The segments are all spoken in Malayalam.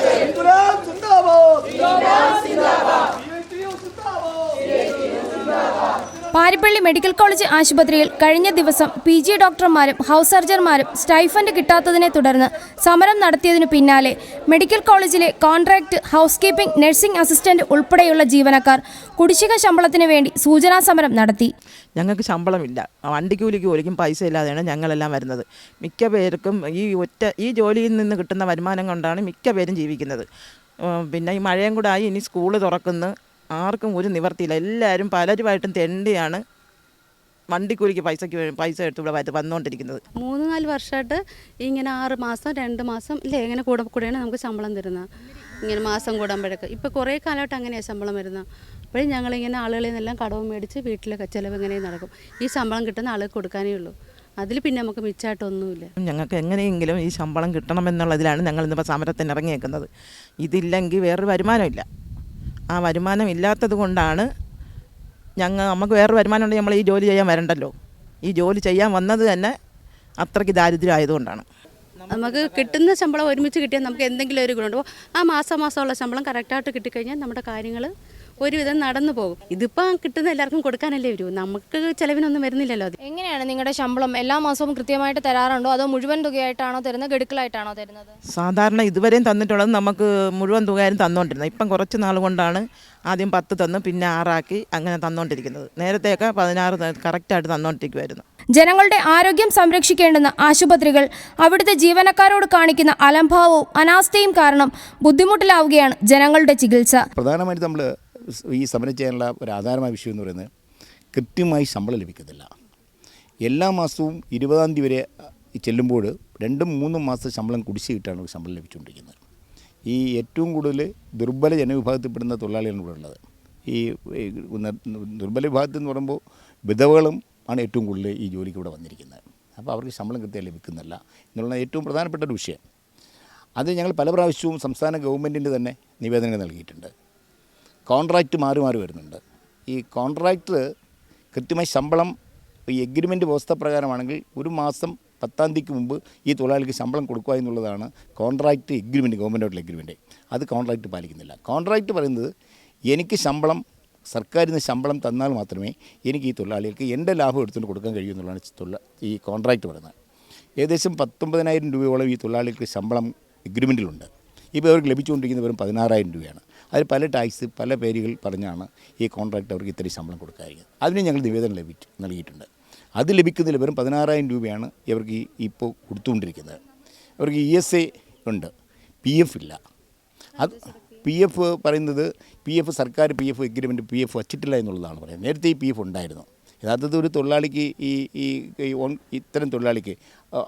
인도라 കരുനാഗപ്പള്ളി മെഡിക്കൽ കോളേജ് ആശുപത്രിയിൽ കഴിഞ്ഞ ദിവസം പി ജി ഡോക്ടർമാരും ഹൗസ് സർജൻമാരും സ്റ്റൈഫൻഡ് കിട്ടാത്തതിനെ തുടർന്ന് സമരം നടത്തിയതിനു പിന്നാലെ മെഡിക്കൽ കോളേജിലെ contract house keeping nursing assistant ഉൾപ്പെടെയുള്ള ജീവനക്കാർ കുടിശ്ശിക ശമ്പളത്തിന് വേണ്ടി സൂചനാ സമരം നടത്തി. ഞങ്ങൾക്ക് ശമ്പളമില്ല. വണ്ടിക്കൂലിക്ക് പോലും പൈസ ഇല്ലാതെയാണ് ഞങ്ങളെല്ലാം വരുന്നത്. മിക്ക പേർക്കും ഈ ഒറ്റ ഈ ജോലിയിൽ നിന്ന് കിട്ടുന്ന വരുമാനം കൊണ്ടാണ് മിക്ക പേരും ജീവിക്കുന്നത്. പിന്നെ ഈ മഴയും കൂടെ ആയി ഇനി സ്കൂൾ തുറക്കുന്നു. ആർക്കും ഒരു നിവർത്തിയില്ല. എല്ലാവരും പലരുമായിട്ടും തെണ്ടിയാണ്. വണ്ടിക്കൂലിക്ക് പൈസയ്ക്ക് പൈസ എടുത്ത് ഇവിടെ വന്ന് വന്നുകൊണ്ടിരിക്കുന്നത് മൂന്ന് നാല് വർഷമായിട്ട് ഇങ്ങനെ ആറ് മാസം രണ്ട് മാസം ഇല്ലേ ഇങ്ങനെ കൂടെ കൂടെയാണ് നമുക്ക് ശമ്പളം തരുന്നത്. ഇങ്ങനെ മാസം കൂടുമ്പോഴൊക്കെ. ഇപ്പോൾ കുറേ കാലമായിട്ട് അങ്ങനെയാണ് ശമ്പളം വരുന്നത്. അപ്പോഴും ഞങ്ങളിങ്ങനെ ആളുകളിൽ നിന്നെല്ലാം കടവും മേടിച്ച് വീട്ടിലൊക്കെ ചിലവ് ഇങ്ങനെ നടക്കും. ഈ ശമ്പളം കിട്ടുന്ന ആൾ കൊടുക്കാനേ ഉള്ളൂ. അതിൽ പിന്നെ നമുക്ക് മിച്ചമായിട്ടൊന്നുമില്ല ഞങ്ങൾക്ക് എങ്ങനെയെങ്കിലും ഈ ശമ്പളം കിട്ടണമെന്നുള്ളതിലാണ് ഞങ്ങൾ ഇന്നിപ്പോൾ സമരത്തിന് ഇറങ്ങിയേക്കുന്നത് ഇതില്ലെങ്കിൽ വേറൊരു വരുമാനമില്ല. ആ വരുമാനം ഇല്ലാത്തത് കൊണ്ടാണ് ഞങ്ങൾ നമുക്ക് വേറെ വരുമാനം ഉണ്ടെങ്കിൽ നമ്മൾ ഈ ജോലി ചെയ്യാൻ വരണ്ടല്ലോ. ഈ ജോലി ചെയ്യാൻ വന്നത് തന്നെ അത്രയ്ക്ക് ദാരിദ്ര്യമായതുകൊണ്ടാണ്. നമുക്ക് കിട്ടുന്ന ശമ്പളം ഒരുമിച്ച് കിട്ടിയാൽ നമുക്ക് എന്തെങ്കിലും ഒരു ഗുണമുണ്ടോ. ആ മാസം മാസമുള്ള ശമ്പളം കറക്റ്റായിട്ട് കിട്ടിക്കഴിഞ്ഞാൽ നമ്മുടെ കാര്യങ്ങൾ ഒരുവിധം നടന്നു പോകും. ഇതിപ്പോൾ കിട്ടുന്ന എല്ലാവർക്കും കൊടുക്കാനല്ലേ വരൂ. നമുക്ക് ചിലവിനൊന്നും വരുന്നില്ലല്ലോ അത്. എങ്ങനെയാണ് നിങ്ങളുടെ ശമ്പളം എല്ലാ മാസവും കൃത്യമായിട്ട് തരാറുണ്ടോ? അതോ മുഴുവൻ തുകയായിട്ടാണോ തരുന്നത്? ഗഡുക്കളായിട്ടാണോ തരുന്നത്? സാധാരണ ഇതുവരെയും തന്നിട്ടുള്ളത് നമുക്ക് മുഴുവൻ തുകയായും തന്നുകൊണ്ടിരുന്നത് ഇപ്പം കുറച്ച് നാൾ കൊണ്ടാണ് ആദ്യം പത്ത് തന്നു പിന്നെ ആറാക്കി അങ്ങനെ തന്നുകൊണ്ടിരിക്കുന്നത് നേരത്തെയൊക്കെ പതിനാറ് കറക്റ്റായിട്ട് തന്നുകൊണ്ടിരിക്കുമായിരുന്നു ജനങ്ങളുടെ ആരോഗ്യം സംരക്ഷിക്കേണ്ടുന്ന ആശുപത്രികൾ അവിടുത്തെ ജീവനക്കാരോട് കാണിക്കുന്ന അലംഭാവവും അനാസ്ഥയും കാരണം ബുദ്ധിമുട്ടിലാവുകയാണ് ജനങ്ങളുടെ ചികിത്സ. പ്രധാനമായിട്ട് നമ്മൾ ഈ സമരം ചെയ്യാനുള്ള ഒരു ആധാരമായ വിഷയം എന്ന് പറയുന്നത് കൃത്യമായി ശമ്പളം ലഭിക്കുന്നില്ല എല്ലാ മാസവും ഇരുപതാം തീയതി വരെ ചെല്ലുമ്പോൾ രണ്ടും മൂന്നും മാസത്തെ ശമ്പളം കുടിശ്ശിട്ടാണ് ശമ്പളം ലഭിച്ചുകൊണ്ടിരിക്കുന്നത്. ഈ ഏറ്റവും കൂടുതൽ ദുർബല ജനവിഭാഗത്തിൽപ്പെടുന്ന തൊഴിലാളികളാണ് ഇവിടെ ഉള്ളത്. ഈ ദുർബല വിഭാഗത്തിൽ എന്ന് പറയുമ്പോൾ വിധവകളും ആണ് ഏറ്റവും കൂടുതൽ ഈ ജോലിക്ക് ഇവിടെ വന്നിരിക്കുന്നത്. അപ്പോൾ അവർക്ക് ശമ്പളം കൃത്യമായി ലഭിക്കുന്നില്ല എന്നുള്ള ഏറ്റവും പ്രധാനപ്പെട്ട ഒരു വിഷയം. അത് ഞങ്ങൾ പല പ്രാവശ്യവും സംസ്ഥാന ഗവൺമെന്റിന്റെ തന്നെ നിവേദനങ്ങൾ നൽകിയിട്ടുണ്ട്. കോൺട്രാക്റ്റ് മാറി മാറി വരുന്നുണ്ട്. ഈ കോൺട്രാക്ടർ കൃത്യമായി ശമ്പളം ഈ എഗ്രിമെന്റ് വ്യവസ്ഥ പ്രകാരമാണെങ്കിൽ ഒരു മാസം പത്താം തീയതിക്ക് മുമ്പ് ഈ തൊഴിലാളിക്ക് ശമ്പളം കൊടുക്കുക എന്നുള്ളതാണ് കോൺട്രാക്റ്റ് എഗ്രിമെന്റ് ഗവൺമെന്റായിട്ടുള്ള എഗ്രിമെന്റ് അത് കോൺട്രാക്റ്റ് പാലിക്കുന്നില്ല. കോൺട്രാക്റ്റ് പറയുന്നത് എനിക്ക് ശമ്പളം സർക്കാരിൽ നിന്ന് ശമ്പളം തന്നാൽ മാത്രമേ എനിക്ക് ഈ തൊഴിലാളികൾക്ക് എന്റെ ലാഭം എടുത്തുകൊണ്ട് കൊടുക്കാൻ കഴിയൂ എന്നുള്ളതാണ് തൊഴിലാ ഈ കോൺട്രാക്റ്റ് പറയുന്നത്. ഏകദേശം പത്തൊമ്പതിനായിരം രൂപയോളം ഈ തൊഴിലാളികൾക്ക് ശമ്പളം എഗ്രിമെന്റിലുണ്ട് ഇപ്പോൾ അവർക്ക് ലഭിച്ചുകൊണ്ടിരിക്കുന്ന വെറും പതിനാറായിരം രൂപയാണ്. അതിൽ പല ടാക്സ് പല പേരുകൾ പറഞ്ഞാണ് ഈ കോൺട്രാക്ട് അവർക്ക് ഇത്രയും ശമ്പളം കൊടുക്കാതിരിക്കുന്നത്. അതിന് ഞങ്ങൾ നിവേദനം ലഭിച്ചു നൽകിയിട്ടുണ്ട്. അത് ലഭിക്കുന്നതിൽ വെറും പതിനാറായിരം രൂപയാണ് ഇവർക്ക് ഇപ്പോൾ കൊടുത്തുകൊണ്ടിരിക്കുന്നത്. അവർക്ക് ഇ എസ് എ ഉണ്ട്. പി എഫ് ഇല്ല. അത് പി എഫ് പറയുന്നത് പി എഫ് സർക്കാർ P F agreement P F വച്ചിട്ടില്ല എന്നുള്ളതാണ് പറയുന്നത്. നേരത്തെ ഈ പി എഫ് ഉണ്ടായിരുന്നു. യഥാർത്ഥത്തിൽ ഒരു തൊഴിലാളിക്ക് ഈ ഈ ഓൺ ഇത്തരം തൊഴിലാളിക്ക്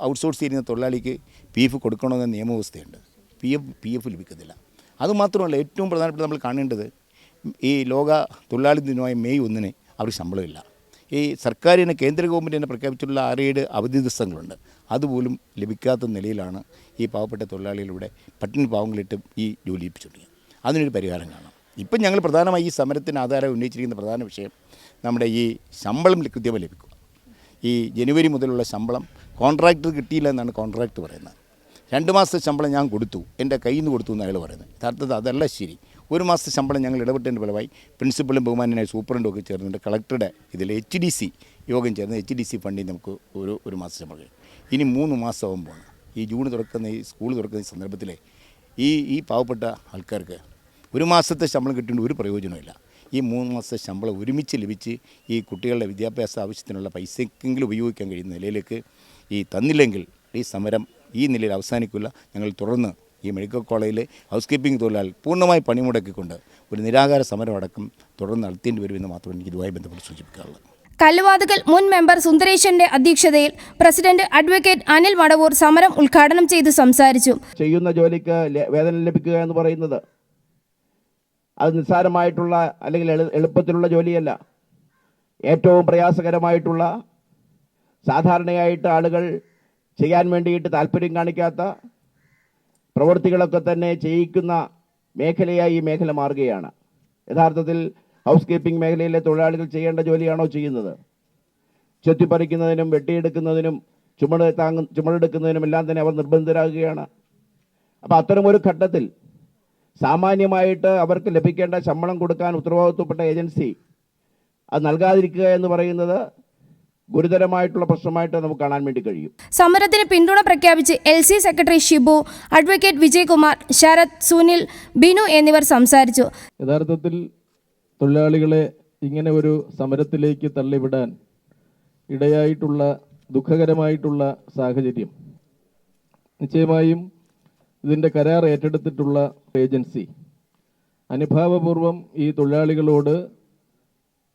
ഔട്ട്സോഴ്സ് ചെയ്യുന്ന തൊഴിലാളിക്ക് പി എഫ് കൊടുക്കണമെന്ന നിയമവ്യവസ്ഥയുണ്ട്. പി എഫ് പി എഫ് ലഭിക്കുന്നില്ല. അതുമാത്രമല്ല ഏറ്റവും പ്രധാനപ്പെട്ട നമ്മൾ കാണേണ്ടത് ഈ ലോക തൊഴിലാളി ദിനമായ മെയ് ഒന്നിന് അവർക്ക് ശമ്പളമില്ല. ഈ സർക്കാരിന് കേന്ദ്ര ഗവൺമെന്റ് തന്നെ പ്രഖ്യാപിച്ചിട്ടുള്ള ആറേഴ് അവധി ദിവസങ്ങളുണ്ട്. അതുപോലും ലഭിക്കാത്ത നിലയിലാണ് ഈ പാവപ്പെട്ട തൊഴിലാളികളിവിടെ പട്ടിണി പാവങ്ങളിട്ട് ഈ ജോലി ഏൽപ്പിച്ചുകൊണ്ടിരിക്കുന്നത്. അതിനൊരു പരിഹാരം കാണാം. ഇപ്പം ഞങ്ങൾ പ്രധാനമായി ഈ സമരത്തിന് ആധാരം ഉന്നയിച്ചിരിക്കുന്ന പ്രധാന വിഷയം നമ്മുടെ ഈ ശമ്പളം കൃത്യമായി ലഭിക്കുക. ഈ ജനുവരി മുതലുള്ള ശമ്പളം കോൺട്രാക്ടർ കിട്ടിയില്ല എന്നാണ് കോൺട്രാക്ട് പറയുന്നത്. രണ്ട് മാസത്തെ ശമ്പളം ഞാൻ കൊടുത്തു. എന്റെ കയ്യിൽ നിന്ന് കൊടുത്തു എന്ന് അയാൾ പറയുന്നത്. യഥാർത്ഥത്തിൽ അതല്ല ശരി. ഒരു മാസത്തെ ശമ്പളം ഞങ്ങൾ ഇടപെട്ടതിന്റെ ഫലമായി പ്രിൻസിപ്പളും ബഹുമാനായ സൂപ്രണ്ടും ഒക്കെ ചേർന്നിട്ട് കളക്ടറുടെ ഇതിൽ എച്ച് ഡി സി യോഗം ചേർന്ന് എച്ച് ഡി സി ഫണ്ടിൽ നമുക്ക് ഒരു ഒരു മാസം ശമ്പളം ഇനി മൂന്ന് മാസമാകുമ്പോൾ ഈ ജൂൺ തുറക്കുന്ന ഈ സ്കൂൾ തുറക്കുന്ന ഈ സന്ദർഭത്തിൽ ഈ ഈ പാവപ്പെട്ട ആൾക്കാർക്ക് ഒരു മാസത്തെ ശമ്പളം കിട്ടേണ്ട ഒരു പ്രയോജനമില്ല ഈ മൂന്ന് മാസത്തെ ശമ്പളം ഒരുമിച്ച് ലഭിച്ച് ഈ കുട്ടികളുടെ വിദ്യാഭ്യാസ ആവശ്യത്തിനുള്ള പൈസക്കെങ്കിലും ഉപയോഗിക്കാൻ കഴിയുന്ന നിലയിലേക്ക് ഈ തന്നില്ലെങ്കിൽ ഈ സമരം ഈ നിലയിൽ അവസാനിക്കില്ല. ഞങ്ങൾ തുടർന്ന് ഈ മെഡിക്കൽ കോളേജിലെ ഹൗസ് കീപ്പിംഗ് തൊഴിലാളി പൂർണമായി പണിമുടക്കിക്കൊണ്ട് ഒരു നിരാകാര സമരം അടക്കം തുടർന്ന് നടത്തേണ്ടി വരുമെന്ന് മാത്രമേ എനിക്ക് ഇതുമായി ബന്ധപ്പെട്ട് സൂചിപ്പിക്കാറുള്ളൂ കല്ലുവാതുകൽ മുൻ മെമ്പർ സുന്ദരേശന്റെ അധ്യക്ഷതയിൽ പ്രസിഡന്റ് അഡ്വക്കേറ്റ് അനിൽ വടവൂർ സമരം ഉദ്ഘാടനം ചെയ്ത് സംസാരിച്ചു. ചെയ്യുന്ന ജോലിക്ക് വേദന വേതനം ലഭിക്കുക എന്ന് പറയുന്നത് അത് നിസ്സാരമായിട്ടുള്ള അല്ലെങ്കിൽ എളുപ്പത്തിലുള്ള ജോലിയല്ല. ഏറ്റവും പ്രയാസകരമായിട്ടുള്ള സാധാരണയായിട്ട് ആളുകൾ ചെയ്യാൻ വേണ്ടിയിട്ട് താല്പര്യം കാണിക്കാത്ത പ്രവൃത്തികളൊക്കെ തന്നെ ചെയ്യിക്കുന്ന മേഖലയായി ഈ മേഖല മാറുകയാണ്. യഥാർത്ഥത്തിൽ ഹൗസ് കീപ്പിംഗ് മേഖലയിലെ തൊഴിലാളികൾ ചെയ്യേണ്ട ജോലിയാണോ ചെയ്യുന്നത്? ചെത്തിപ്പറിക്കുന്നതിനും വെട്ടിയെടുക്കുന്നതിനും ചുമട് താങ്ങ ചുമടെടുക്കുന്നതിനും എല്ലാം തന്നെ അവർ നിർബന്ധിതരാകുകയാണ്. അപ്പോൾ അത്തരമൊരു ഘട്ടത്തിൽ സാമാന്യമായിട്ട് അവർക്ക് ലഭിക്കേണ്ട ശമ്പളം കൊടുക്കാൻ ഉത്തരവാദിത്വപ്പെട്ട ഏജൻസി അത് നൽകാതിരിക്കുക എന്ന് പറയുന്നത് ഗുരുതരമായിട്ടുള്ള പ്രശ്നമായിട്ട് നമുക്ക് കാണാൻ വേണ്ടി കഴിയും. സമരത്തിന് പിന്തുണ പ്രഖ്യാപിച്ച് L C secretary Shibu advocate Vijayakumar Sharath Sunil Binu എന്നിവർ സംസാരിച്ചു. യഥാർത്ഥത്തിൽ തൊഴിലാളികളെ ഇങ്ങനെ ഒരു സമരത്തിലേക്ക് തള്ളിവിടാൻ ഇടയായിട്ടുള്ള ദുഃഖകരമായിട്ടുള്ള സാഹചര്യം. നിശ്ചയമായും ഇതിന്റെ കരാർ ഏറ്റെടുത്തിട്ടുള്ള ഏജൻസി അനുഭാവപൂർവം ഈ തൊഴിലാളികളോട്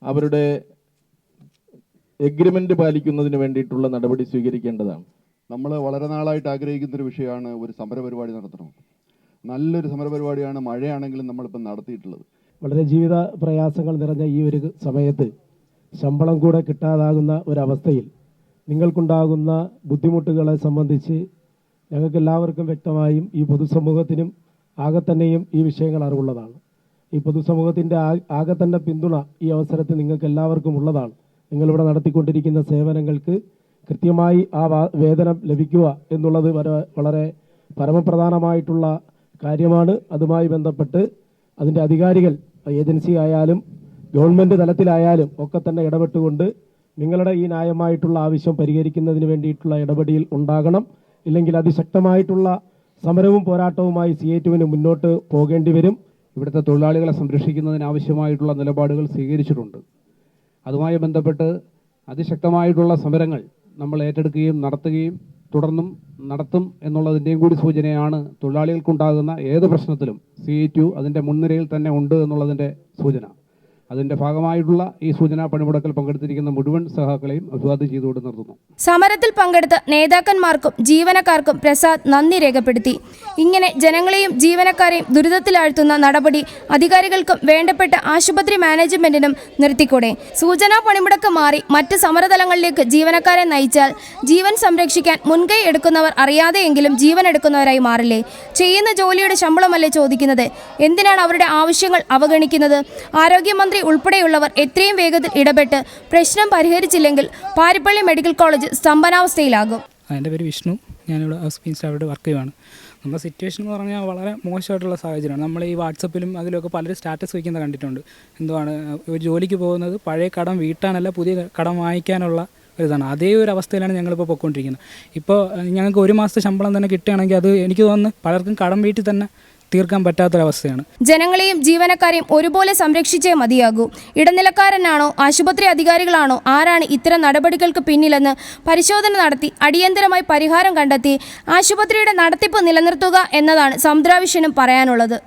അവരുടെ എഗ്രിമെന്റ് പാലിക്കുന്നതിന് വേണ്ടിയിട്ടുള്ള നടപടി സ്വീകരിക്കേണ്ടതാണ്. നമ്മൾ വളരെ നാളായിട്ട് ആഗ്രഹിക്കുന്ന ഒരു വിഷയമാണ് ഒരു സമരപരിപാടി നടത്തണം. നല്ലൊരു സമരപരിപാടിയാണ് മഴയാണെങ്കിലും നമ്മളിപ്പം നടത്തിയിട്ടുള്ളത്. വളരെ ജീവിത പ്രയാസങ്ങൾ നിറഞ്ഞ ഈ ഒരു സമയത്ത് ശമ്പളം കൂടെ കിട്ടാതാകുന്ന ഒരവസ്ഥയിൽ നിങ്ങൾക്കുണ്ടാകുന്ന ബുദ്ധിമുട്ടുകളെ സംബന്ധിച്ച് ഞങ്ങൾക്ക് എല്ലാവർക്കും വ്യക്തമായും ഈ പൊതുസമൂഹത്തിനും ആകെ തന്നെയും ഈ വിഷയങ്ങൾ അറിവുള്ളതാണ്. ഈ പൊതുസമൂഹത്തിന്റെ ആകെ തന്നെ പിന്തുണ ഈ അവസരത്തിൽ നിങ്ങൾക്ക് എല്ലാവർക്കും ഉള്ളതാണ്. നിങ്ങളിവിടെ നടത്തിക്കൊണ്ടിരിക്കുന്ന സേവനങ്ങൾക്ക് കൃത്യമായി ആ വേതനം ലഭിക്കുക എന്നുള്ളത് വളരെ പരമപ്രധാനമായിട്ടുള്ള കാര്യമാണ്. അതുമായി ബന്ധപ്പെട്ട് അതിന്റെ അധികാരികൾ ഏജൻസി ആയാലും ഗവൺമെന്റ് തലത്തിലായാലും ഒക്കെ തന്നെ ഇടപെട്ടുകൊണ്ട് നിങ്ങളുടെ ഈ ന്യായമായിട്ടുള്ള ആവശ്യം പരിഹരിക്കുന്നതിന് വേണ്ടിയിട്ടുള്ള ഇടപെടിയിൽ ഉണ്ടാകണം. ഇല്ലെങ്കിൽ അതിശക്തമായിട്ടുള്ള സമരവും പോരാട്ടവുമായി സി എ ടുവിന് മുന്നോട്ട് പോകേണ്ടി വരും. ഇവിടുത്തെ തൊഴിലാളികളെ സംരക്ഷിക്കുന്നതിന് ആവശ്യമായിട്ടുള്ള നിലപാടുകൾ സ്വീകരിച്ചിട്ടുണ്ട്. അതുമായി ബന്ധപ്പെട്ട് അതിശക്തമായിട്ടുള്ള സമരങ്ങൾ നമ്മൾ ഏറ്റെടുക്കുകയും നടത്തുകയും തുടർന്നും നടത്തും എന്നുള്ളതിന്റെയും കൂടി സൂചനയാണ് തൊഴിലാളികൾക്കുണ്ടാകുന്ന ഏത് പ്രശ്നത്തിലും സി ടു അതിന്റെ മുൻനിരയിൽ തന്നെ ഉണ്ട് എന്നുള്ളതിന്റെ സൂചന. അതിന്റെ ഭാഗമായിട്ടുള്ള ഈ സൂചനാ പണിമുടക്കിൽ പങ്കെടുത്തിരിക്കുന്ന മുഴുവൻ സഹാക്കളെയും അഭിവാദ്യം ചെയ്തുകൊണ്ട് നിർത്തുന്നു. സമരത്തിൽ പങ്കെടുത്ത നേതാക്കന്മാർക്കും ജീവനക്കാർക്കും പ്രസാദ് നന്ദി രേഖപ്പെടുത്തി. ഇങ്ങനെ ജനങ്ങളെയും ജീവനക്കാരെയും ദുരിതത്തിലാഴ്ത്തുന്ന നടപടി അധികാരികൾക്കും വേണ്ടപ്പെട്ട ആശുപത്രി മാനേജ്മെന്റിനും നിർത്തിക്കൂടെ. സൂചനാ പണിമുടക്ക് മാറി മറ്റ് സമരതലങ്ങളിലേക്ക് ജീവനക്കാരെ നയിച്ചാൽ ജീവൻ സംരക്ഷിക്കാൻ മുൻകൈ എടുക്കുന്നവർ അറിയാതെയെങ്കിലും ജീവൻ എടുക്കുന്നവരായി മാറില്ലേ? ചെയ്യുന്ന ജോലിയുടെ ശമ്പളമല്ലേ ചോദിക്കുന്നത്? എന്തിനാണ് അവരുടെ ആവശ്യങ്ങൾ അവഗണിക്കുന്നത്? ആരോഗ്യമന്ത്രി ഉൾപ്പെടെയുള്ളവർ എത്രയും വേഗത്തിൽ ഇടപെട്ട് പ്രശ്നം പരിഹരിച്ചില്ലെങ്കിൽ പാരിപ്പള്ളി മെഡിക്കൽ കോളേജ് സ്തംഭനാവസ്ഥയിലാകും. എന്റെ പേര് വിഷ്ണു. ഞാനിവിടെ ഹൗസ് സ്റ്റാഫായിട്ട് വർക്ക് ചെയ്യുവാണ്. നമ്മുടെ സിറ്റുവേഷൻ എന്ന് പറഞ്ഞാൽ വളരെ മോശമായിട്ടുള്ള സാഹചര്യമാണ്. നമ്മൾ ഈ വാട്സപ്പിലും അതിലൊക്കെ പലരും സ്റ്റാറ്റസ് വയ്ക്കുന്നത് കണ്ടിട്ടുണ്ട്. എന്തുവാണ് ഒരു ജോലിക്ക് പോകുന്നത് പഴയ കടം വീട്ടാനല്ല പുതിയ കടം വാങ്ങിക്കാനുള്ള ഒരിതാണ് അതേ ഒരു അവസ്ഥയിലാണ് ഞങ്ങളിപ്പോൾ പൊയ്ക്കൊണ്ടിരിക്കുന്നത്. ഇപ്പോൾ ഞങ്ങൾക്ക് ഒരു മാസത്തെ ശമ്പളം തന്നെ കിട്ടുകയാണെങ്കിൽ അത് എനിക്ക് തോന്നുന്നു പലർക്കും കടം വീട്ടിൽ തന്നെ തീർക്കാൻ പറ്റാത്തൊരവസ്ഥയാണ്. ജനങ്ങളെയും ജീവനക്കാരെയും ഒരുപോലെ സംരക്ഷിച്ചേ മതിയാകൂ. ഇടനിലക്കാരനാണോ ആശുപത്രി അധികാരികളാണോ ആരാണ് ഇത്തരം നടപടികൾക്ക് പിന്നിലെന്ന് പരിശോധന നടത്തി അടിയന്തരമായി പരിഹാരം കണ്ടെത്തി ആശുപത്രിയുടെ നടത്തിപ്പ് നിലനിർത്തുക എന്നതാണ് സമുദ്രാവിഷനും പറയാനുള്ളത്.